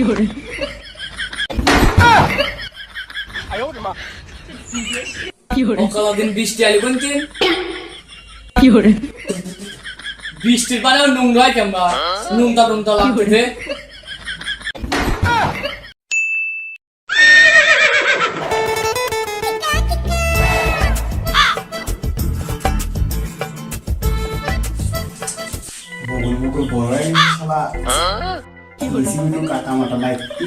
有人，有人， দিন বৃষ্টি আলি কোনদিন 有人， বৃষ্টির পানিও নুন হয় কেমবা নুনটা নুনটা লাগতেছে বগল বগল বড়াই শালা ইসিগুলো কাটা মাটা না একটু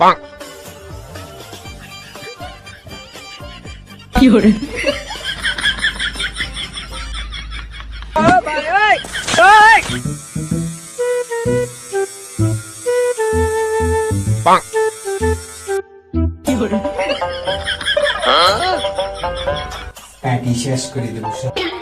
পাক কি হরে শেষ করে দেবো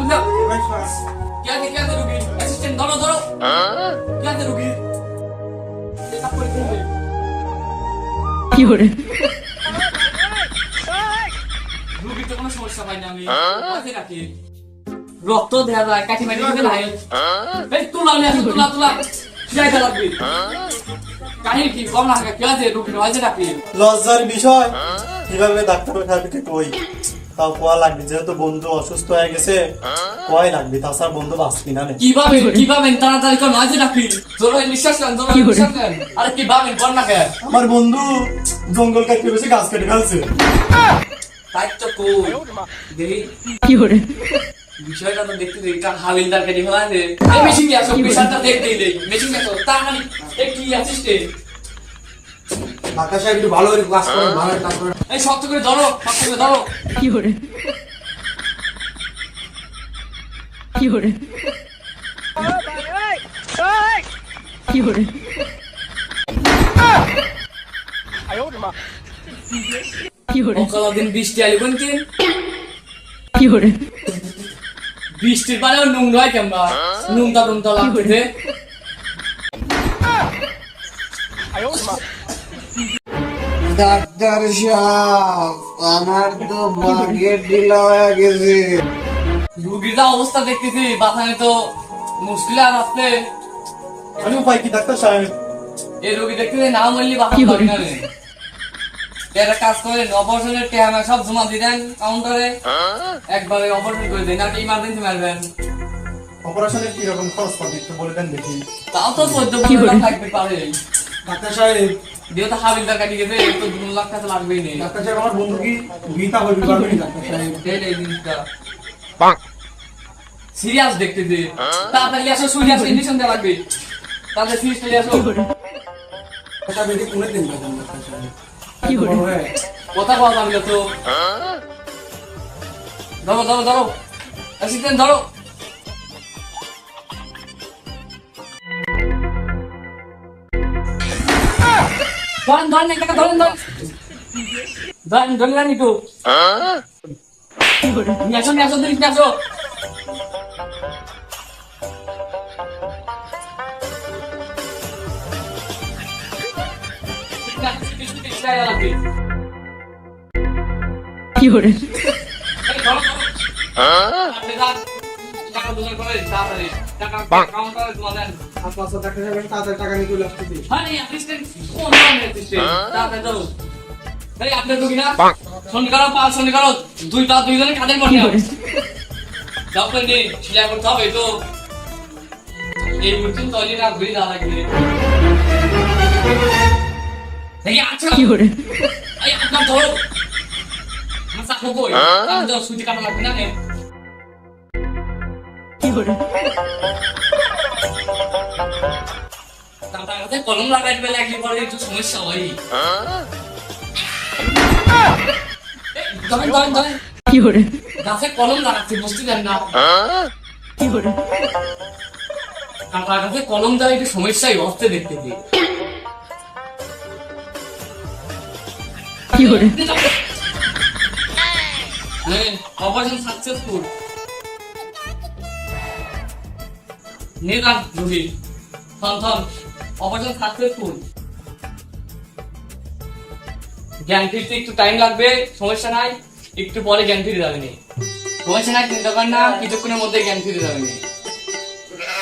তুই না কে দে কে দে রুগী? অ্যাসিস্ট্যান্ট ধরো ধরো। কে রুগী? চেকআপ করে রুগীর তো কোনো সমস্যা পাই না আমি আছে নাকি রক্ত দেয়া যায় কাঠি মাটি এই তুলা নিয়ে আসো তুলা তুলা। যাইতে লাগবে কাহিনী কি? কম না কে আছে রুগীর আছে লজ্জার বিষয়। কীভাবে ডাক্তার সাহেবকে কই তাও কোয়া লাগবে? যেহেতু বন্ধু অসুস্থ হয়ে গেছে কোয়াই লাগবে? তাছাড়া বন্ধু বাঁচবি না নে। কীভাবে কীভাবে তাড়াতাড়ি নাকি জোরে নিঃশ্বাস নেন জোরে নিঃশ্বাস নেন। আরে কীভাবে কোন না কে? আমার বন্ধু জঙ্গল কাটতে বেশি গাছ কেটে ফেলছে। তাই তো কই? দেখি 有人，বিষয়টা তো দেখতে দেখি কার হাবিলদার কেটে ফেলা আছে এই মেশিন দিয়ে আসো পেশারটা দেখতে দেই মেশিন তার মানে কি অ্যাসিস্ট্যান্ট সাহেব একটু ভালো করে ক্লাস ভালো করে। এই শক্ত করে ধরো শক্ত করে ধরো। কি করে কি করে কি করে কি করে দিন বৃষ্টি আলিবেন কি কি করে বৃষ্টির পারে নোংরা হয় কেমবা নোংরা টোংরা লাগতেছে। ডাক্তার সাহেব আমার তো ভাগ্যের ঢিলা হয়ে গেছে। রুগীর যা অবস্থা দেখতেছি বাঁচানো তো মুশকিল আর আসতে আমি উপায় কি ডাক্তার সাহেব? এই রোগী দেখতেছি না মরলি বাঁচানো পারি না রে। একটা কাজ করে অপারেশনের টেহামা সব জমা দিলেন কাউন্টারে। একবারে অপারেশন করে দিন আর ইমার্জেন্সি মারবেন। অপারেশনের কি রকম খরচ পাবে একটু বলে দেন দেখি। তাও তো চোদ্দ পনেরো লাগবে পারে। ডাক্তার সাহেব। যেহেতু হাবিলদার কাটি গেছে তো দু লাখ টাকা লাগবেই নেই ডাক্তার সাহেব আমার বন্ধু কি গীতা হইতে ডাক্তার সাহেব? দেন এই জিনিসটা। সিরিয়াস দেখতে দে। হ্যাঁ? তাড়াতাড়ি আসো সিরিয়াস ইঞ্জেকশন দেওয়া লাগবে। তাহলে সিরিয়াস চলে আসো। কথা বেশি কোনে দিন হ্যাঁ। কথা বলা যাবে তো। হ্যাঁ? ধরো ধরো ধরো। অ্যাসিস্ট্যান্ট ধরো। ধরেন ধরেন একটা ধরেন ধরেন। ধরেন ধরে না নিটু আসো আসো দিন আসো। কি করে? টাকা দোকান করে হ্যাঁ, হ্যাঁ? দুইটা দুইজনে কাদের মনে হবে ডক্টর নেই সেটা করতে হবে তো। এই মূর্তি তৈরি না ঘুরে যাওয়া লাগবে। দেখি আচ্ছা। কি করে এই আপনার ধরো। আমার চাকর কই? হ্যাঁ? আমি তো সুইচ কাটা লাগবে না। কলম লাগাইতে একটু সমস্যা করে? কলম দেওয়া একটু অস্তে দেখতে দিই। কি করে? হ্যাঁ, অপারেশন সাকসেসফুল নির্গান রুবি থমথম অপারেশন সাকসেসফুল জ্ঞান ফিরতে একটু টাইম লাগবে সমস্যা নাই একটু পরে জ্ঞান ফিরে যাবে নি। সমস্যা নাই চিন্তা কর না কিছুক্ষণের মধ্যে জ্ঞান ফিরে যাবে নি।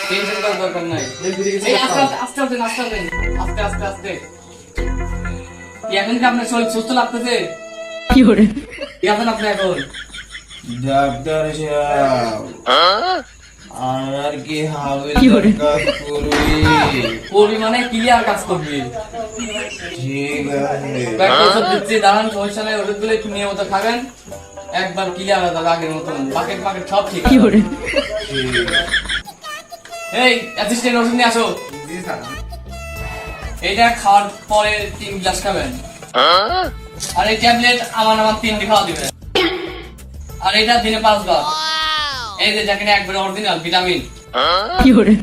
টেনশন করার দরকার নাই। আস্তে আস্তে আস্তে আস্তে আস্তে আস্তে এখন কি আপনার শরীর সুস্থ লাগতেছে? কি করে? এখন আপনার এখন? ডাক্তার হ্যাঁ? আমার কি কাজ করবি করবি মানে ক্লিয়ার কাজ করবি। ঠিক আছে। ওষুধ দিচ্ছি দাঁড়ান সমস্যা নেই ওষুধগুলো একটু নিয়মিত খাবেন। একবার ক্লিয়ার হয়ে যাবে আগের মতন। বাকেট বাকেট সব ঠিক এই অ্যাসিস্ট্যান্ট ওষুধ নিয়ে আসো। এইটা খাওয়ার পরে তিন গ্লাস খাবেন। আর এই ট্যাবলেট আমার আমার তিনটি খাওয়া দিবেন। আর এটা দিনে পাঁচবার। এই যে দেখেন একবারে অরিজিনাল ভিটামিন fiore,